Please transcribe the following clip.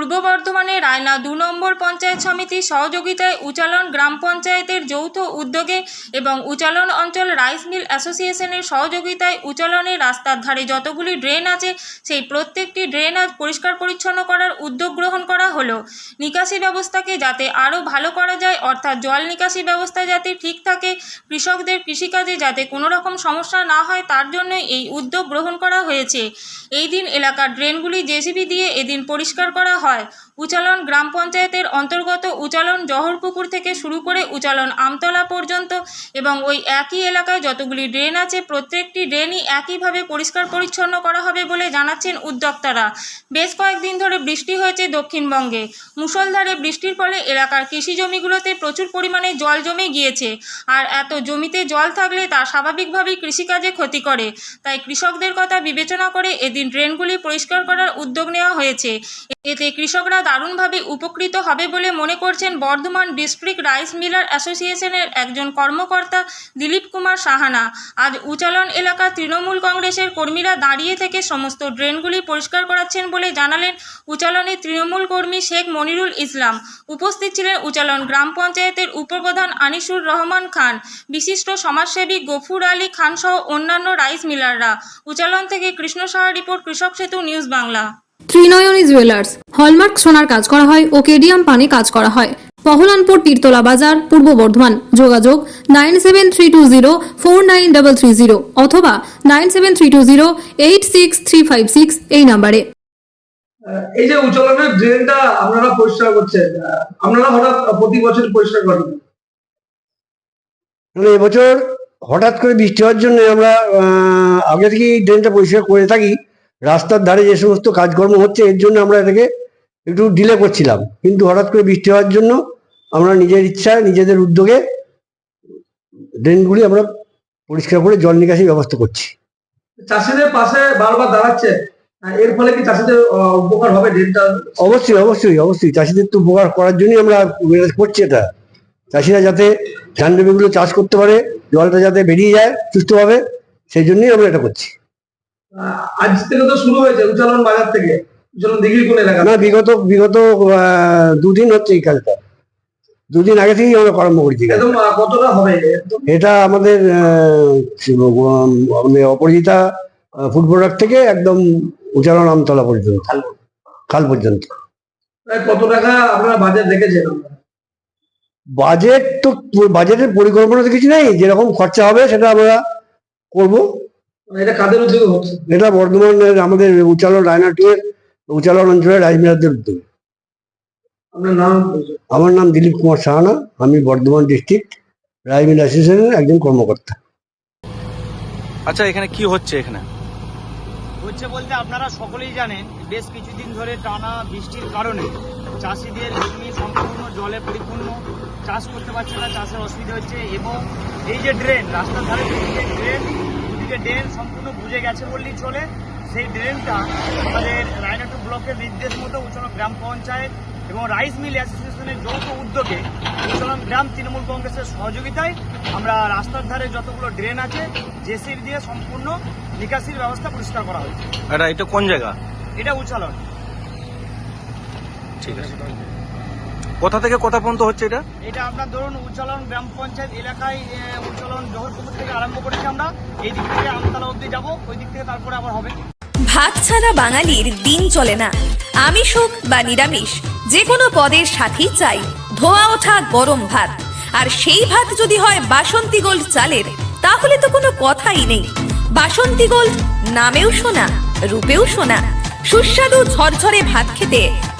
পূর্ব বর্ধমানে রায়না দু নম্বর পঞ্চায়েত সমিতির সহযোগিতায় উচালন গ্রাম পঞ্চায়েতের যৌথ উদ্যোগে এবং উচালন অঞ্চল রাইস মিল অ্যাসোসিয়েশনের সহযোগিতায় উচালনের রাস্তার ধারে যতগুলি ড্রেন আছে, সেই প্রত্যেকটি ড্রেন আজ পরিষ্কার পরিচ্ছন্ন করার উদ্যোগ গ্রহণ করা হলো। নিকাশি ব্যবস্থাকে যাতে আরও ভালো করা যায়, অর্থাৎ জল নিকাশি ব্যবস্থা যাতে ঠিক থাকে, কৃষকদের কৃষিকাজে যাতে কোনো রকম সমস্যা না হয়, তার জন্য এই উদ্যোগ গ্রহণ করা হয়েছে। এই দিন এলাকার ড্রেনগুলি জেসিবি দিয়ে এদিন পরিষ্কার করা হয়। try উচালন গ্রাম পঞ্চায়েতের অন্তর্গত উচালন জহরপুকুর থেকে শুরু করে উচালন আমতলা পর্যন্ত এবং ওই একই এলাকায় যতগুলি ড্রেন আছে, প্রত্যেকটি ড্রেনই একইভাবে পরিষ্কার পরিচ্ছন্ন করা হবে বলে জানাচ্ছেন উদ্যোক্তারা। বেশ কয়েকদিন ধরে বৃষ্টি হয়েছে দক্ষিণবঙ্গে। মুষলধারে বৃষ্টির ফলে এলাকার কৃষি জমিগুলোতে প্রচুর পরিমাণে জল জমে গিয়েছে। আর এত জমিতে জল থাকলে তা স্বাভাবিকভাবেই কৃষিকাজে ক্ষতি করে। তাই কৃষকদের কথা বিবেচনা করে এদিন ড্রেনগুলি পরিষ্কার করার উদ্যোগ নেওয়া হয়েছে। এতে কৃষকরা দারুণভাবে উপকৃত হবে বলে মনে করছেন বর্ধমান ডিস্ট্রিক্ট রাইস মিলার অ্যাসোসিয়েশনের একজন কর্মকর্তা দিলীপ কুমার সাহানা। আজ উচালন এলাকা তৃণমূল কংগ্রেসের কর্মীরা দাঁড়িয়ে থেকে সমস্ত ড্রেনগুলি পরিষ্কার করাচ্ছেন বলে জানালেন উচালনের তৃণমূল কর্মী শেখ মনিরুল ইসলাম। উপস্থিত ছিলেন উচালন গ্রাম পঞ্চায়েতের উপপ্রধান আনিসুর রহমান খান। বিশিষ্ট সমাজসেবী গফুর আলী খানসহ অন্যান্য রাইস মিলাররা। উচালন থেকে Krishna Saha report, Krishak Setu, news Bangla. Trinayani jewellers. Hallmark সোনার কাজ করা হয় ও কেডিয়াম পানে কাজ করা হয়। পহলানপুর তীরতলা বাজার পূর্ব বর্ধমান। যোগাযোগ nine seven three two zero four nine double three zero অথবা nine seven three two zero eight six three five six এই নাম্বারে। এই যে উচ্চলনের ড্রেনটা আপনারা পরিষ্কার করছেন আপনারা হঠাৎ প্রতি বছর পরিষ্কার করেন? মানে এবছর হঠাৎ করে বৃষ্টি হওয়ার জন্য আমরা আগে থেকেই ড্রেনটা পরিষ্কার করে থাকি। রাস্তার ধারে যে সমস্ত কাজকর্ম হচ্ছে এর জন্য আমরা এটাকে একটু ডিলে করছিলাম। কিন্তু হঠাৎ করে বৃষ্টি হওয়ার জন্য আমরা নিজের ইচ্ছায় নিজেদের উদ্যোগে ড্রেনগুলি আমরা পরিষ্কার করে জল নিকাশি ব্যবস্থা করছি। চাষিদের পাশে বারবার দাঁড়াচ্ছে এর ফলে কি চাষিদের উপকার হবে ড্রেনটা? অবশ্যই অবশ্যই অবশ্যই। চাষিদের তো উপকার করার জন্যই আমরা করছি এটা। চাষিরা যাতে ধান জমিগুলো চাষ করতে পারে জলটা যাতে বেরিয়ে যায় সুস্থভাবে সেই জন্যই আমরা এটা করছি। আজ থেকে তো শুরু হয়েছে উচ্চলন বাজার থেকে। উচ্চলন দিঘির কোন এলাকা না বিগত বিগত দুদিন হচ্ছে এই কাজটা। দুদিন আগে থেকেই আমরা আরম্ভ করেছি কতটা হবে এটা? আমাদের আমাদের অপরাজিতা ফুড প্রোডাক্ট থেকে একদম উচারণ আমতলা পর্যন্ত। খাল পর্যন্ত। প্রায় কত টাকা আপনারা বাজার রেখেছেন? বাজেট তো বাজেটের পরিকল্পনা তো কিছু নেই। যেরকম খরচা হবে সেটা আমরা করব। এটা কাদের উদ্যোগে হচ্ছে? এটা বর্ধমানের আমাদের উচালন রায়নাটুয়ের উচালন অঞ্চলের রাজমিরাজদের উদ্যোগে। আপনার নাম? আমার নাম দিলীপ কুমার সাহানা আমি বর্ধমান ডিস্ট্রিক্ট রাইমিল অ্যাসোসিয়েশনের একজন কর্মকর্তা। আচ্ছা এখানে কি হচ্ছে এখানে? হচ্ছে বলতে আপনারা সকলেই জানেন বেশ কিছুদিন ধরে টানা বৃষ্টির কারণে চাষিদের জমি সম্পূর্ণ জলে পরিপূর্ণ চাষ করতে পারছে না চাষের অসুবিধা হচ্ছে এবং এই যে ড্রেন রাস্তার ধারে ড্রেন দুদিকে ড্রেন সম্পূর্ণ বুঝে গেছে বললেই চলে। সেই ড্রেনটা আমাদের রায়নাটু ব্লকের নির্দেশ মতো উচ্চলন গ্রাম পঞ্চায়েত এবং রাইস মিল অ্যাসোসিয়েশনের যৌথ উদ্যোগে উচ্চলন গ্রাম তৃণমূল কংগ্রেসের সহযোগিতায় আমরা রাস্তার ধারে যতগুলো ড্রেন আছে জেসির দিয়ে সম্পূর্ণ নিকাশির ব্যবস্থা পরিষ্কার করা হয়েছে। এটা এটা কোন জায়গা? এটা উচ্চালন ঠিক আছে। কোথা থেকে কোথা পর্যন্ত হচ্ছে এটা? এটা আপনার ধরুন উচ্চালন গ্রাম পঞ্চায়েত এলাকায় উচ্চালন জহরপুকুর থেকে আরম্ভ করেছি আমরা। এই দিক থেকে আমতলা অব্দি যাব ওই দিক থেকে তারপরে আবার হবে। ভাত ছাড়া বাঙালির দিন চলে না। আমিষ হোক বা নিরামিষ যে কোনো পদের সাথেই চাই। ধোয়া ওঠা গরম ভাত। আর সেই ভাত যদি হয় বাসন্তী গোল্ড চালের তাহলে তো কোনো কথাই নেই। বাসন্তী গোল্ড নামেও শোনা রূপেও শোনা। সুস্বাদু ঝরঝরে ভাত খেতে